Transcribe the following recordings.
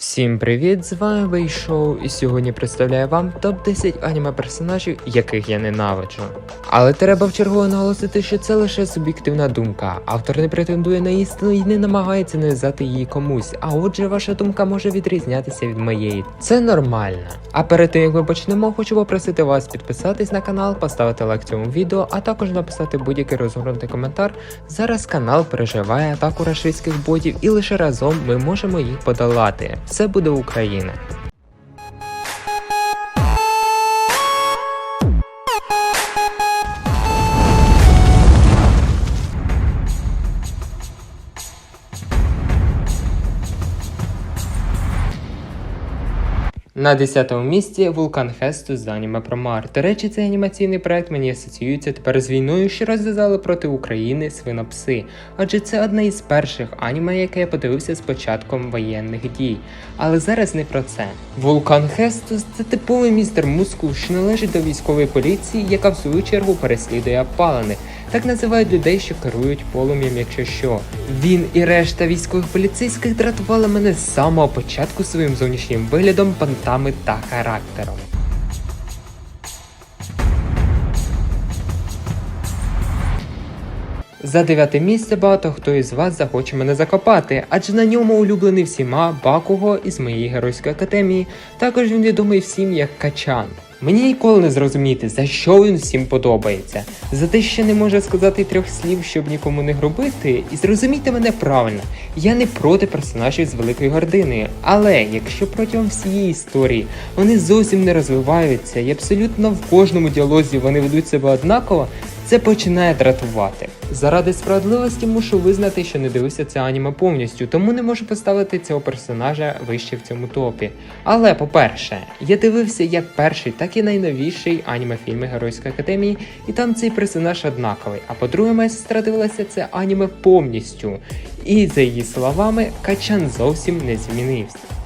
Всім привіт! З вами Вейшоу, і сьогодні представляю вам топ-10 аніме персонажів, яких я ненавиджу. Але треба вчергово наголосити, що це лише суб'єктивна думка. Автор не претендує на істину і не намагається нав'язати її комусь. А отже, ваша думка може відрізнятися від моєї. Це нормально. А перед тим як ми почнемо, хочу попросити вас підписатись на канал, поставити лайк цьому відео, а також написати будь-який розгорнутий коментар. Зараз канал переживає атаку рашистських ботів, і лише разом ми можемо їх подолати. Все буде Україна. На 10-му місці Вулкан Хесту з аніме про Мар. До речі, цей анімаційний проект мені асоціюється тепер з війною, що розв'язали проти України свинопси. Адже це одне із перших аніме, яке я подивився з початком воєнних дій. Але зараз не про це. Вулкан Хестус це типовий містер Мускул, що належить до військової поліції, яка в свою чергу переслідує опалених. Так називають людей, що керують полум'ям, якщо що. Він і решта військових поліцейських дратували мене з самого початку своїм зовнішнім виглядом, понтами та характером. За дев'яте місце багато хто із вас захоче мене закопати, адже на ньому улюблений всіма Бакуго із моєї геройської академії. Також він відомий всім як Качан. Мені ніколи не зрозуміти, за що він всім подобається. За те, що не може сказати трьох слів, щоб нікому не грубити. І зрозумійте мене правильно, я не проти персонажів з великою гординою. Але якщо протягом всієї історії вони зовсім не розвиваються, і абсолютно в кожному діалозі вони ведуть себе однаково, це починає дратувати. Заради справедливості мушу визнати, що не дивився це аніме повністю, тому не можу поставити цього персонажа вище в цьому топі. Але, по-перше, я дивився як перший, так і найновіший аніме фільми Геройської академії, і там цей персонаж однаковий. А по-друге, моя сестра дивилася це аніме повністю. І за її словами, Качан зовсім не змінився.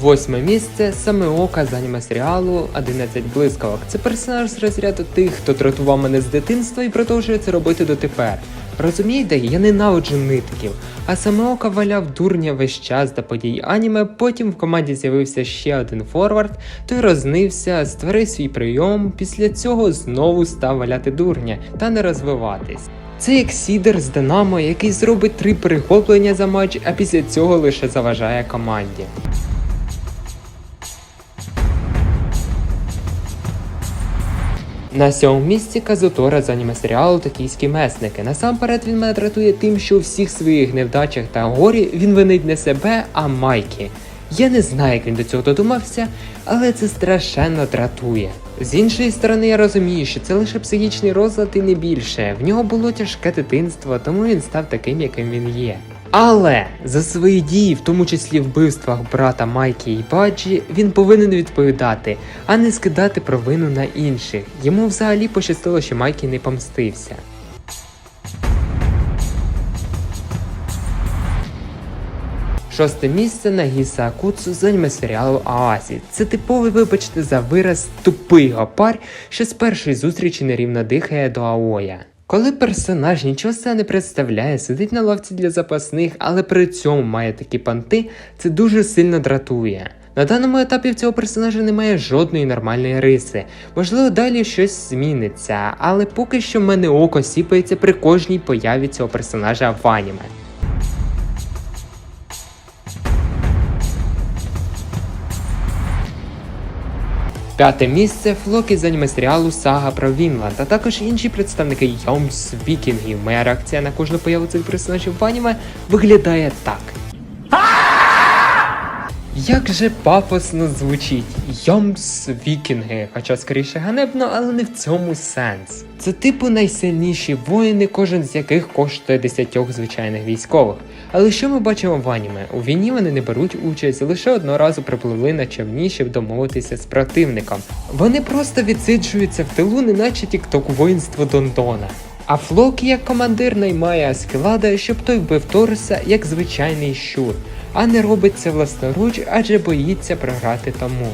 Восьме місце Самеока з аніме серіалу 11 блискавок. Це персонаж з розряду тих, хто дратував мене з дитинства і продовжує це робити дотепер. Розумієте, я ненавиджу нитків, а Самеока валяв дурня весь час до подій аніме, потім в команді з'явився ще один форвард, той рознився, створив свій прийом, після цього знову став валяти дурня та не розвиватись. Це як сідер з Динамо, який зробить три перехоплення за матч, а після цього лише заважає команді. На сьомому місці Казутора з аніме серіалу Токійські месники. Насамперед він мене дратує тим, що у всіх своїх невдачах та горі він винить не себе, а Майкі. Я не знаю, як він до цього додумався, але це страшенно дратує. З іншої сторони, я розумію, що це лише психічний розлад і не більше. В нього було тяжке дитинство, тому він став таким, яким він є. Але за свої дії, в тому числі вбивствах брата Майкі і Баджі, він повинен відповідати, а не скидати провину на інших. Йому взагалі пощастило, що Майкі не помстився. Шосте місце Нагіса Акуцу з аніме серіалу Аасі. Це типовий, вибачте, за вираз тупий гопар, що з першої зустрічі нерівно дихає до Аоя. Коли персонаж нічого себе не представляє, сидить на лавці для запасних, але при цьому має такі панти, це дуже сильно дратує. На даному етапі в цього персонажа немає жодної нормальної риси. Можливо, далі щось зміниться, але поки що в мене око сіпається при кожній появі цього персонажа в аніме. П'яте місце Флокі з аніме серіалу Сага про Вінланд, а також інші представники Йомс Вікінгів. Моя реакція на кожну появу цих персонажів в аніме виглядає так. Як же пафосно звучить Йомс Вікінги, хоча скоріше ганебно, але не в цьому сенс. Це типу найсильніші воїни, кожен з яких коштує десятьох звичайних військових. Але що ми бачимо в аніме? У війні вони не беруть участь, лише одного разу припливли на човні, щоб домовитися з противником. Вони просто відсиджуються в тилу, неначе тікток воїнство Дондона. А Флокі як командир наймає Аскелада, щоб той вбив Торреса як звичайний щур, а не робить це власноруч, адже боїться програти тому.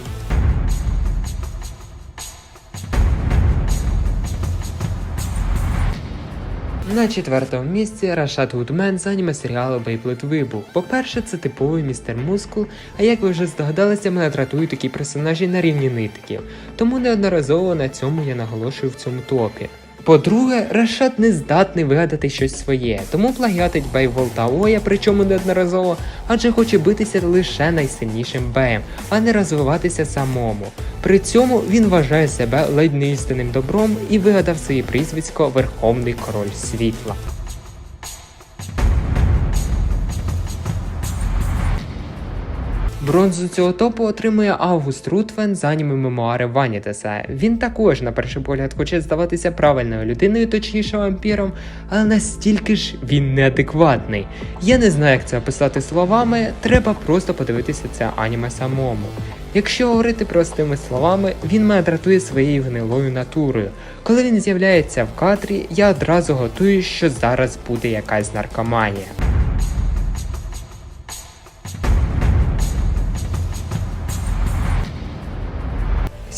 На четвертому місці Рашад Гудмен з аніме серіалу Бейблет Вибух. По-перше, це типовий містер Мускул, а як ви вже здогадалися, мене дратують такі персонажі на рівні нитиків. Тому неодноразово на цьому я наголошую в цьому топі. По-друге, Решет не здатний вигадати щось своє, тому плагіатить Бейвол та Оя, причому неодноразово, адже хоче битися лише найсильнішим беєм, а не розвиватися самому. При цьому він вважає себе ледь не істинним добром і вигадав своє прізвисько Верховний Король Світла. Бронзу цього топу отримує Август Рутвен з аніме мемуари Ванітеса. Він також, на перший погляд, хоче здаватися правильною людиною, точніше вампіром, але настільки ж він неадекватний. Я не знаю, як це описати словами, треба просто подивитися це аніме самому. Якщо говорити простими словами, він мене дратує своєю гнилою натурою. Коли він з'являється в кадрі, я одразу готую, що зараз буде якась наркоманія.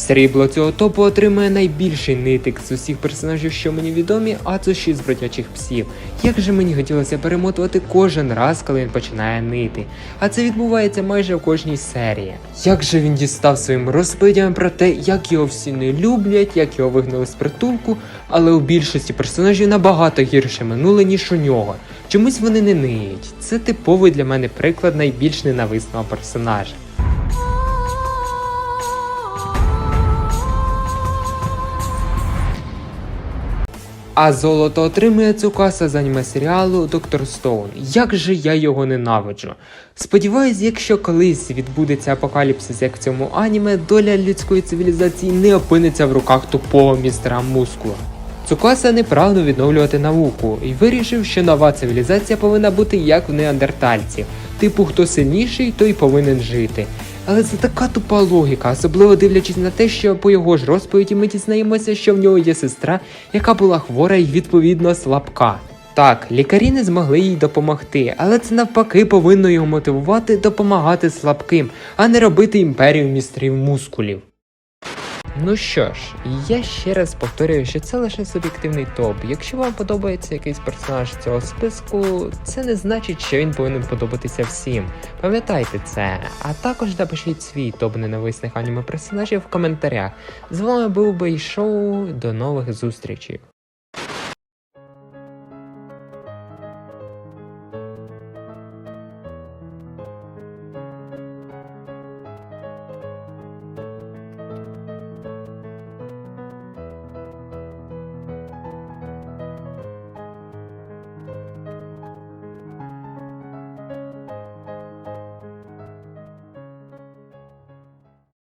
Срібло цього топу отримує найбільший нитик з усіх персонажів, що мені відомі, а це 6 бродячих псів. Як же мені хотілося перемотувати кожен раз, коли він починає нити. А це відбувається майже в кожній серії. Як же він дістав своїм розповідями про те, як його всі не люблять, як його вигнали з притулку, але у більшості персонажів набагато гірше минуле, ніж у нього. Чомусь вони не ниють. Це типовий для мене приклад найбільш ненависного персонажа. А золото отримує Цукаса з аніме серіалу Доктор Стоун. Як же я його ненавиджу. Сподіваюсь, якщо колись відбудеться апокаліпсис, як в цьому аніме, доля людської цивілізації не опиниться в руках тупого містера Мускула. Цукаса не прагнув відновлювати науку і вирішив, що нова цивілізація повинна бути як в неандертальців. Типу, хто сильніший, той повинен жити. Але це така тупа логіка, особливо дивлячись на те, що по його ж розповіді ми дізнаємося, що в нього є сестра, яка була хвора і відповідно слабка. Так, лікарі не змогли їй допомогти, але це навпаки повинно його мотивувати допомагати слабким, а не робити імперію містрів мускулів. Ну що ж, я ще раз повторюю, що це лише суб'єктивний топ. Якщо вам подобається якийсь персонаж цього списку, це не значить, що він повинен подобатися всім. Пам'ятайте це, а також напишіть свій топ ненависних аніме персонажів в коментарях. З вами був Бейшоу, До нових зустрічей.